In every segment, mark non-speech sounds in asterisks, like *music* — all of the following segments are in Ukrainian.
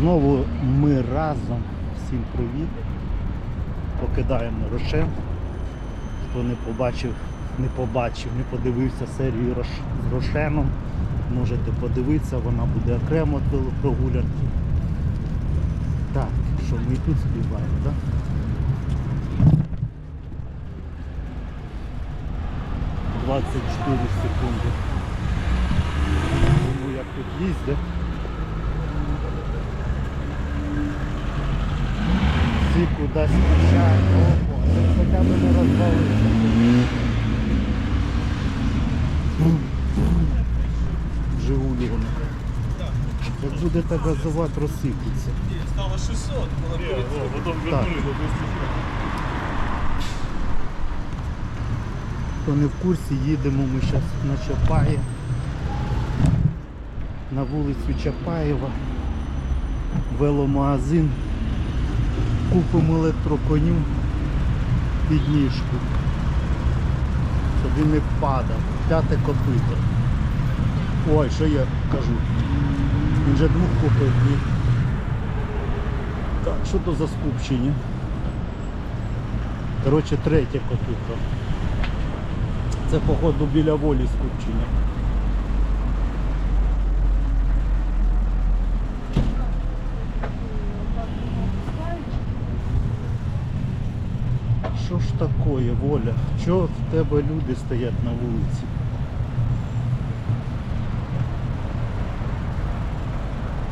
Знову ми разом. Всім привіт. Покидаємо Рошен. Хто не побачив, не побачив, не подивився серію з Рошеном, можете подивитися, вона буде окремо від велопрогулянки. Так, що ми тут співаємо, так? Да? 24 секунди. Тому як тут їздять. Всі кудись спішають. Хоча б не розвалився. Жигулі вони. Як буде так газувати, розсипеться. Стало 600, коли Так. вернули до 200. Хто не в курсі, їдемо ми зараз на Чапаєв. На вулицю Чапаєва. Веломагазин. Купимо електроконю підніжку. Щоб він не впадав. П'яте копито. Ой, що я кажу? Він же двох купив. Ні. Так, що то за скупчення? Коротше, третє копито. Це походу біля волі скупчення. Що ж такое, воля? Чого в тебе люди стоять на вулиці?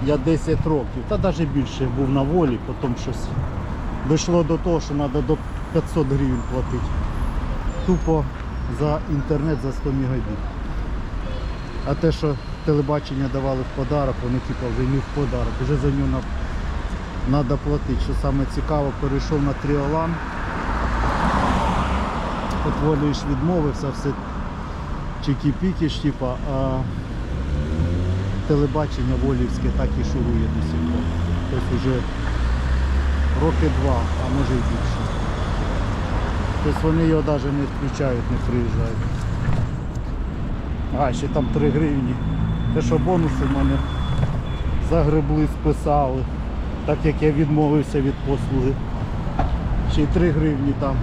Я 10 років, та навіть більше був на волі, потім щось дійшло до того, що треба до 500 гривень платити. Тупо за інтернет за 100 мегабіт. А те, що телебачення давали в подарок, вони типу вже не в подарок, вже за нього треба платити. Що цікаво, перейшов на Тріолан, отволюєш відмовився, все чики-піки, типа, а телебачення волівське так і шурує до сих пор. Тобто вже роки два, а може і більше. Тобто вони його навіть не включають, не приїжджають. А, ще там 3 гривні. Те, що бонуси в мене загребли, списали, так як я відмовився від послуги. Ще й 3 гривні там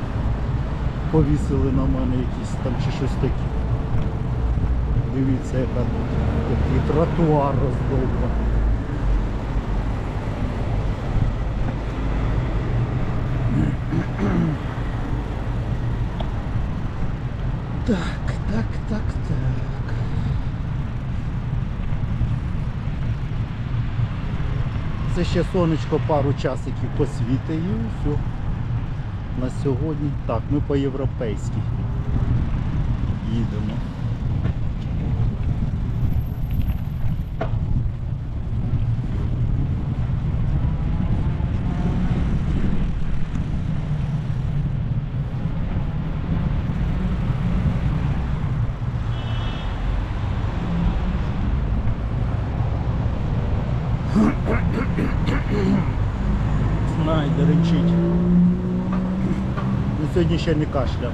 повісили на мене якісь там чи щось таке. Дивіться, яка такий тротуар роздовбаний. Так, так, так, так. Це ще сонечко пару часиків посвітить і все. На сьогодні. Так, ми по-європейськи їдемо. Сьогодні ще не кашляв.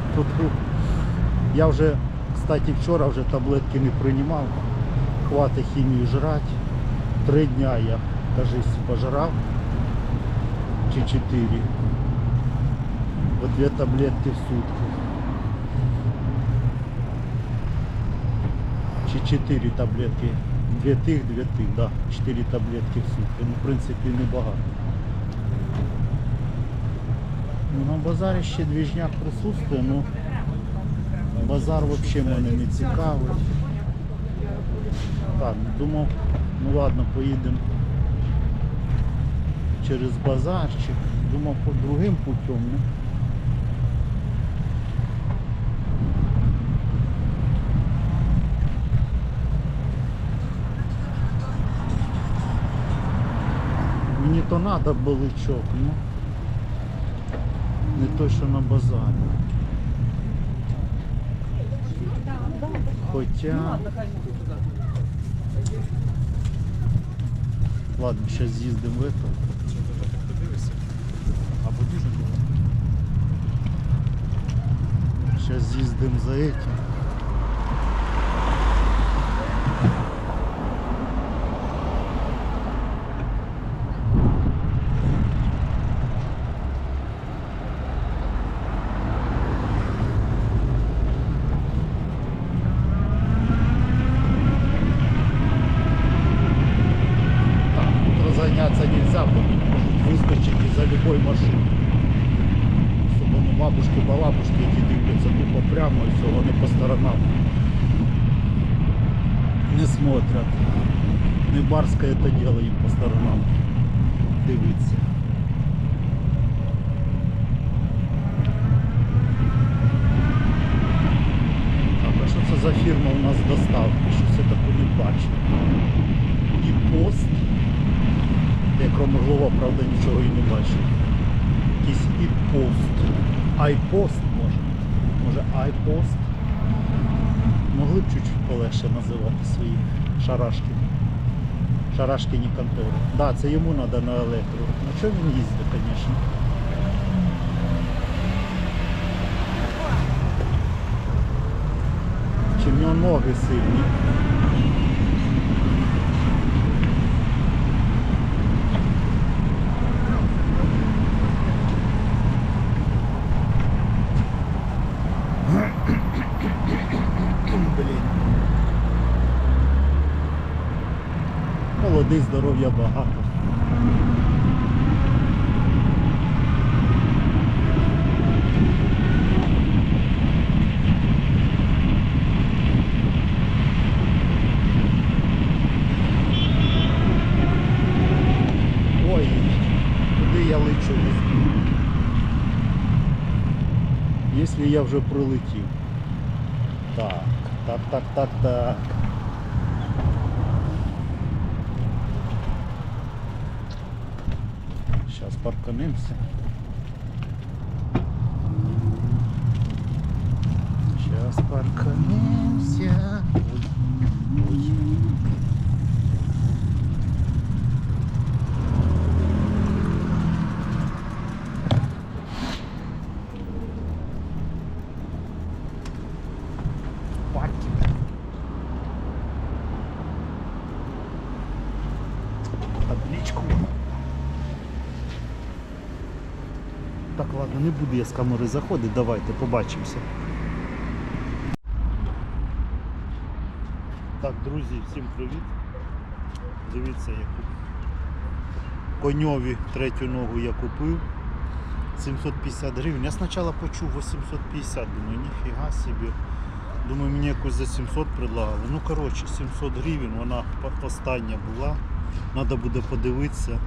Я вже, кстати, вчора вже таблетки не приймав. Хватить хімію жрати. Три дня я, кажись, пожрав. Чи чотири. По дві таблетки в сутки. Чи чотири таблетки. Дві тих, дві тих, да. Чотири таблетки в сутки. Ну, в принципі, небагато. Ну, на базарі ще двіжняк присутствує, ну базар взагалі мене не цікавить. Так, думав, ну ладно, поїдемо через базарчик. Думав по другим путем. Ну. Мені то треба баличок, ну. Не той, що на базарі. Хоча... Ладно, зараз з'їздимо в это. Або дуже було. Зараз з'їздимо за этим. зайнятися нельзя, бо можуть вискочити за любой машини. Особливо бабушки, балабушки, які дивляться тупо прямо і все, вони по сторонам не смотрят. Не барське це діло їм по сторонам. Дивіться. Так, а що це за фірма у нас доставки? Щось я таку не бачив. І пост. Я крім голова, правда, нічого і не бачив. Якийсь і пост. Айпост може. Може айпост. Могли б чуть-чуть полегше називати свої шарашки. Шарашкині контори. Так, да, це йому треба на електро. На чому він їздить, звісно. Чи в нього ноги сильні. Блін. Молодий, здоров'я багато. Ой, куди я лечу? Якщо я вже прилетів. Так, так, так, так, так. Сейчас парканемся. Сейчас парканемся ой. Паркінг. Табличку. Так, ладно, не буду я з камери заходити, давайте побачимося. Так, друзі, всім привіт. Дивіться, яку коньові третю ногу я купив. 750 гривень. Я спочатку почув 850, думаю, ніфіга собі. Думаю, мені якось за 700 предлагали. Ну коротше, 700 гривень, вона остання була. Треба буде подивитися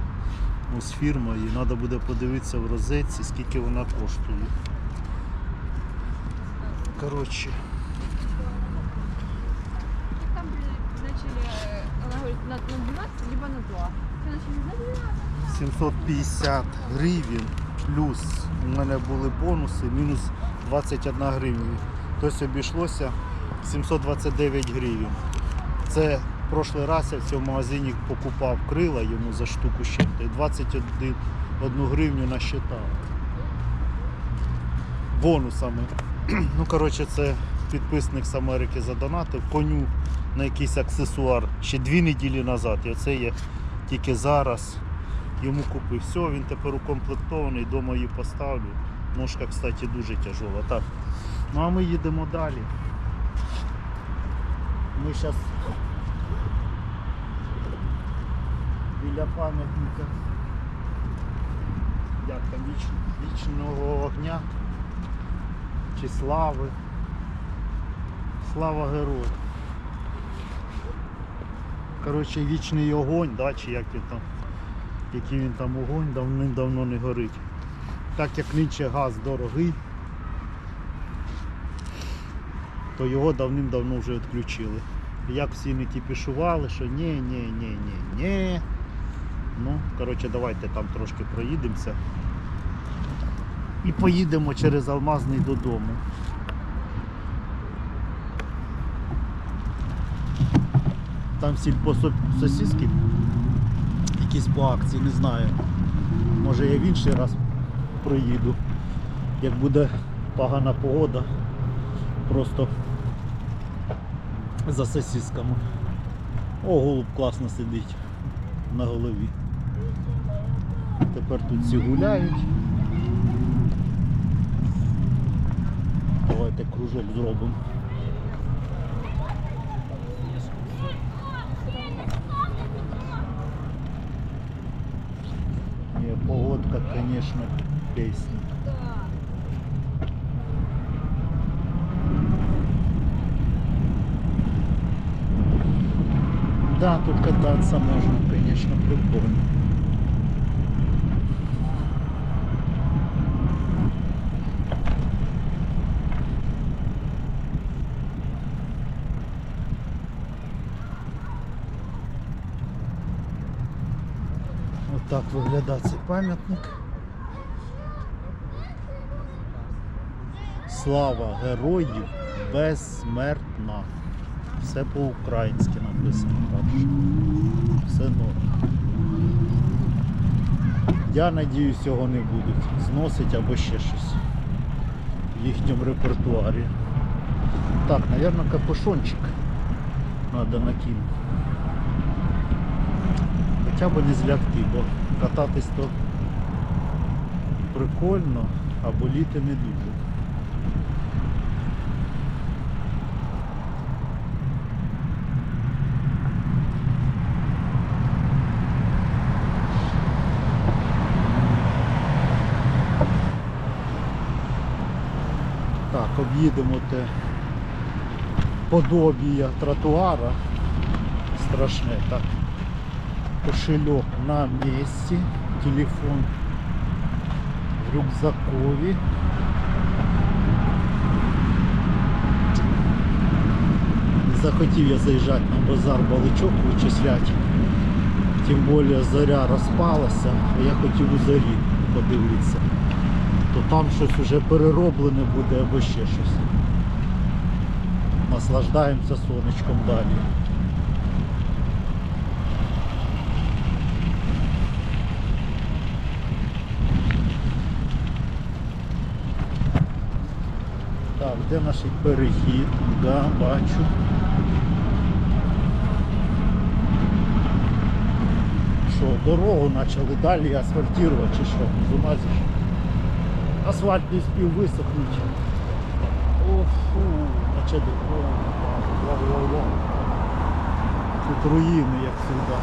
з фірмою, треба буде подивитися в розетці, скільки вона коштує. Коротше, Там начали, э, она на, на 12, либо на 2. Все начали на 12. 750 гривень плюс у мене були бонуси, мінус 21 гривня. Тобто обійшлося 729 гривень. Це прошлий раз я в цьому магазині покупав крила йому за штуку ще і 21 одну гривню насчитав. Бонусами. *clears throat* Ну, коротше, це підписник з Америки задонатив коню на якийсь аксесуар ще дві неділі назад. І оце я тільки зараз йому купив. Все, він тепер укомплектований, вдома її поставлю. Ножка, кстати, дуже тяжела. Так. Ну а ми їдемо далі. Ми зараз біля пам'ятника. Як віч... вічного огня чи слави. Слава герою. Коротше, вічний огонь, да, чи як він там який він там огонь давним-давно не горить. Так як нинче газ дорогий, то його давним-давно вже відключили. Як всі не кіпішували, що ні, ні, ні, ні, ні. Ну, коротше, давайте там трошки проїдемося. І поїдемо через Алмазний додому. Там сільпососіски якісь по акції, не знаю. Може я в інший раз проїду. Як буде погана погода, просто за сосісками. О, голуб класно сидить на голові. Тепер тут всі гуляють. Давайте кружок зробимо. погодка, конечно, песня. Да, тут кататься можно, конечно, прикольно. Отак виглядає цей пам'ятник. Слава героїв безсмертна. Все по-українськи написано. Так що все норм. Я надіюсь, цього не будуть зносить або ще щось в їхньому репертуарі. Так, мабуть, капюшончик треба накинути. Хоча б не злягти, бо кататись то прикольно, а боліти не дуже. Так, об'їдемо те подобія тротуара. Страшне так. Кошельок на місці, телефон в рюкзакові. Не захотів я заїжджати на базар баличок вичисляти. Тим більше заря розпалася, а я хотів у зарі подивитися. То там щось вже перероблене буде або ще щось. Наслаждаємося сонечком далі. Де наш перехід? Да, бачу. Що, дорогу почали далі асфальтувати чи що? З ума зійшов. Асфальт не спів висохнути. О, фу, наче дорога. Тут руїни, як завжди.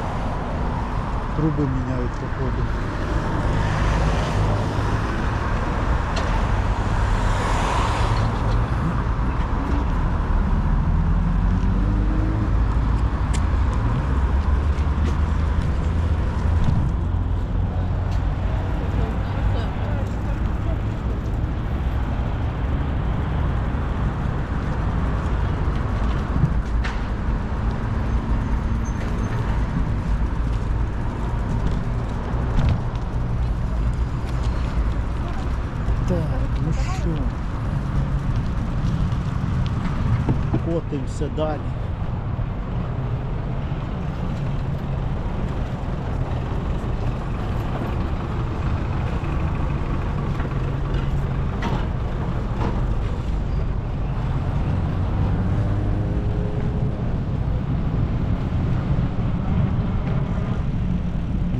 Труби міняють походу. Так, ну що? Котимося далі.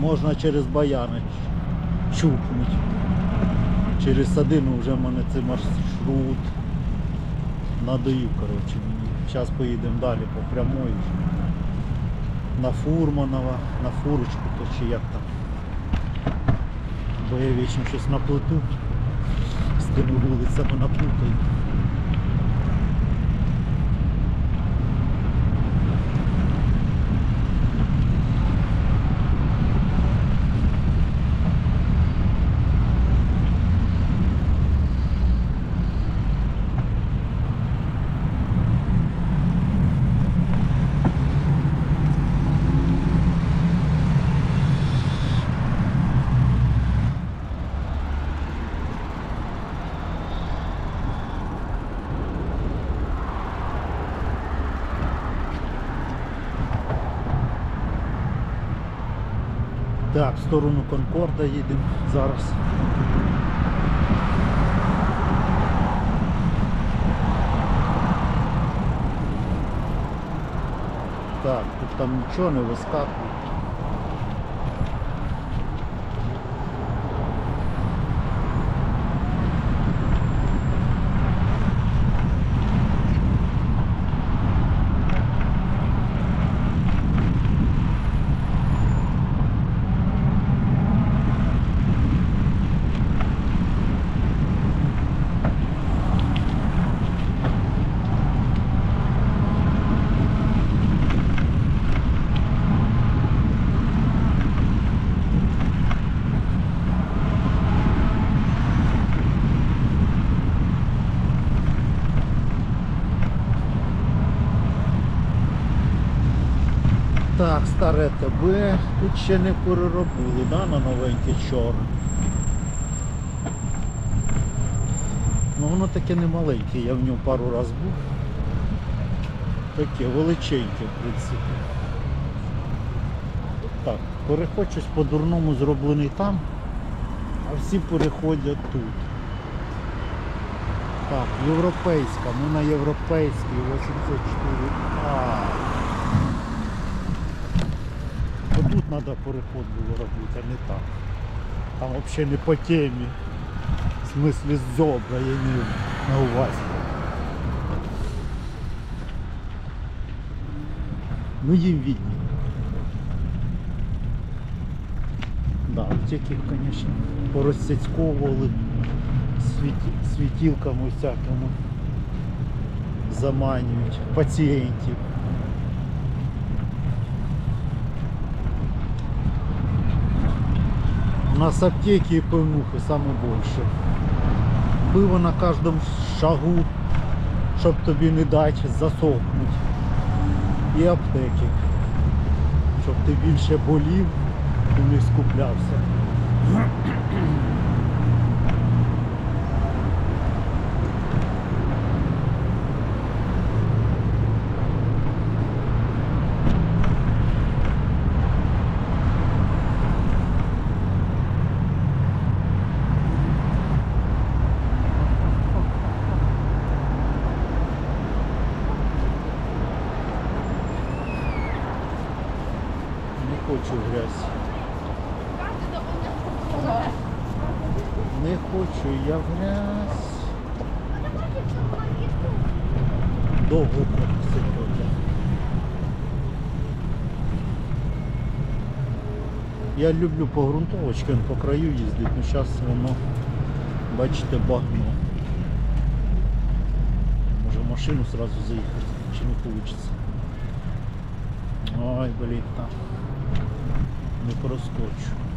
Можна через баяни чухнуть. Через садину вже в мене цей маршрут надоїв, коротше, мені. Зараз поїдемо далі по прямої. На Фурманова, на фурочку, то чи як там. Бо я вічно щось наплету. З тими вулицями наплутаю. Так, в сторону Конкорда їдемо зараз. Так, тут там нічого не вискакує. Так, старе ТБ. Тут ще не переробили, да, на новеньке чорне. Ну воно таке не маленьке, я в ньому пару раз був. Таке величеньке, в принципі. Так, переход щось по-дурному зроблений там, а всі переходять тут. Так, європейська, ми на європейській 84. А. Отут треба переход було робити, а не так. Там взагалі не по темі. В смислі з зобра, я не на увазі. Ну їм видні. Да, аптеки, конечно, порозцяцьковували світі- світілками всякими заманюють пацієнтів. Нас аптеки и пивнухи саме більше. Пиво на кожному шагу, щоб тобі не дати засохнути. І аптеки. Щоб ти більше болів і не скуплявся. Не хочу в грязь. Не хочу я в грязь. Довго сидіти. Я люблю по грунтовочкам, по краю їздити, але зараз воно, бачите, багно. Може машину сразу заїхати, чи не вийде. Ой, блін, там. Не проскочу.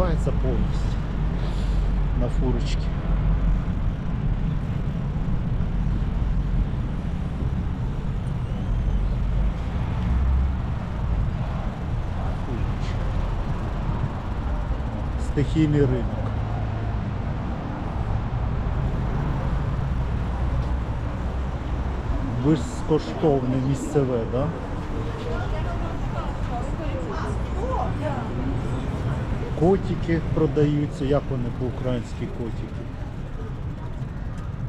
Називається повністю. На фурочці. Фурочка. Стихійний ринок. Безкоштовне місцеве. Да? Котики продаються, як вони по-українськи котики?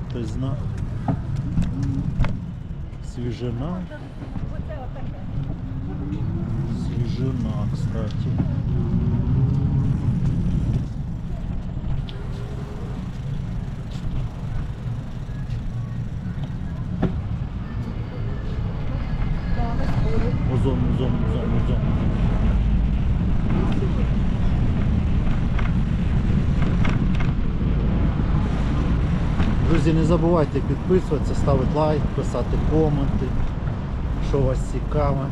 Хтось зна? Свіжина. Свіжина, кстати. Друзі, не забувайте підписуватися, ставити лайк, писати коменти, що вас цікаве,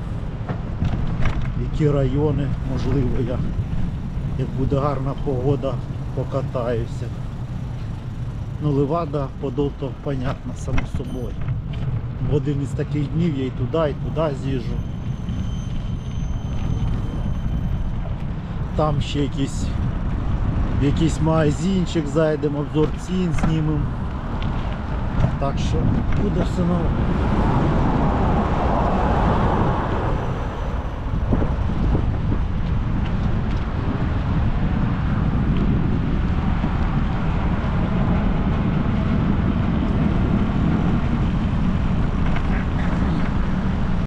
які райони, можливо, я, як буде гарна погода, покатаюся. Ну, Левада, Подол, то понятно, само собою. В один із таких днів я і туди, і туди з'їжджу. Там ще якийсь, якийсь магазинчик зайдемо, обзор цін знімемо. Так що буде все нормально.